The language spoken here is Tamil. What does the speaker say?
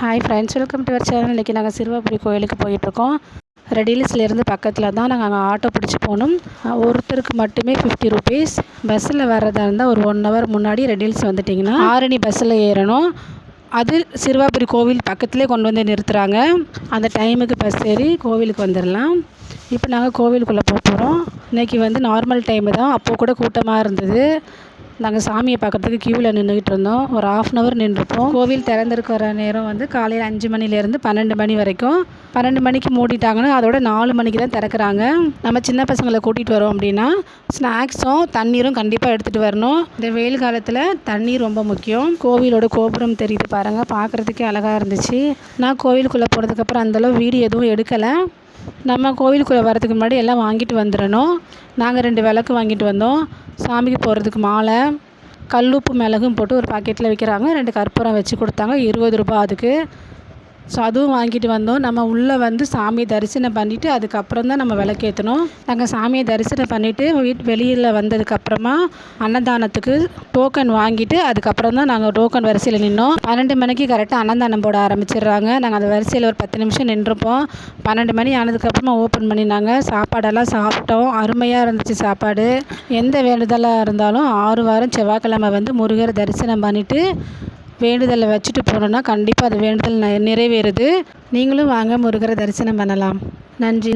Hi friends welcome to our channel இன்றைக்கி நாங்கள் சிறுவாபுரி கோயிலுக்கு போயிட்டுருக்கோம். ரெடிலிஸ்லேருந்து பக்கத்தில் தான் நாங்கள் அங்கே ஆட்டோ பிடிச்சி போகணும். ஒருத்தருக்கு மட்டுமே ஃபிஃப்டி ருபீஸ் பஸ்ஸில் வர்றதா இருந்தால் ஒரு ஒன் ஹவர் முன்னாடி ரெடில்ஸ் வந்துட்டிங்கன்னா ஆரணி பஸ்ஸில் ஏறணும். அது சிறுவாபுரி கோவில் பக்கத்துலேயே கொண்டு வந்து நிறுத்துகிறாங்க அந்த டைமுக்கு பஸ் ஏறி கோவிலுக்கு வந்துடலாம் இப்போ நாங்கள் கோவிலுக்குள்ளே போக போகிறோம் இன்றைக்கி வந்து நார்மல் டைமு தான். அப்போது கூட கூட்டமாக இருந்தது. நாங்கள் சாமியை பார்க்கறதுக்கு க்யூவில் நின்றுக்கிட்டு இருந்தோம். ஒரு ஆஃப் அன் அவர் நின்றுப்போம். கோவில் திறந்திருக்கிற நேரம் வந்து காலையில் அஞ்சு மணிலேருந்து பன்னெண்டு மணி வரைக்கும். பன்னெண்டு மணிக்கு மூடிட்டாங்கன்னா அதோட நாலு மணிக்கு தான் திறக்கிறாங்க. நம்ம சின்ன பசங்களை கூட்டிகிட்டு வரோம் அப்படின்னா ஸ்நாக்ஸும் தண்ணீரும் கண்டிப்பாக எடுத்துகிட்டு வரணும். இந்த வெயில் காலத்தில் தண்ணீர் ரொம்ப முக்கியம். கோவிலோட கோபுரம் தெரியுது பாருங்கள் பார்க்குறதுக்கே அழகாக இருந்துச்சு. நான் கோவிலுக்குள்ளே போனதுக்கப்புறம் அந்தளவு வீடியோ எதுவும் எடுக்கலை. நம்ம கோவிலுக்குள்ளே வரதுக்கு முன்னாடி எல்லாம் வாங்கிட்டு வந்துடணும். நாங்கள் ரெண்டு விளக்கு வாங்கிட்டு வந்தோம். சாமிக்கு போடுறதுக்கு மாலை கல்லுப்பு மிளகும் போட்டு ஒரு பாக்கெட்டில் விற்கிறாங்க ரெண்டு கற்பூரம் வச்சு கொடுத்தாங்க. இருபது ரூபா அதுக்கு. ஸோ அதுவும் வாங்கிட்டு வந்தோம். நம்ம உள்ளே வந்து சாமியை தரிசனம் பண்ணிவிட்டு அதுக்கப்புறம் தான் நம்ம விளக்கேற்றணும் நாங்கள் சாமியை தரிசனம் பண்ணிவிட்டு வீட் வெளியில் வந்ததுக்கப்புறமா அன்னதானத்துக்கு டோக்கன் வாங்கிட்டு அதுக்கப்புறம் தான் நாங்கள் டோக்கன் வரிசையில் நின்றோம் பன்னெண்டு மணிக்கு கரெக்டாக அன்னதானம் போட ஆரம்பிச்சிடுறாங்க. நாங்கள் அந்த வரிசையில் ஒரு பத்து நிமிஷம் நின்றுப்போம். பன்னெண்டு மணி ஆனதுக்கப்புறமா ஓப்பன் பண்ணினாங்க. சாப்பாடெல்லாம் சாப்பிட்டோம். அருமையாக இருந்துச்சு சாப்பாடு. எந்த வேண்டுதலாக இருந்தாலும் ஆறு வாரம் செவ்வாய்க்கிழமை வந்து முருகரை தரிசனம் பண்ணிவிட்டு வேண்டுதலை வச்சுட்டு போனோன்னா கண்டிப்பாக அது வேண்டுதல் நிறைவேறுது. நீங்களும் வாங்க முருகரை தரிசனம் பண்ணலாம். நன்றி.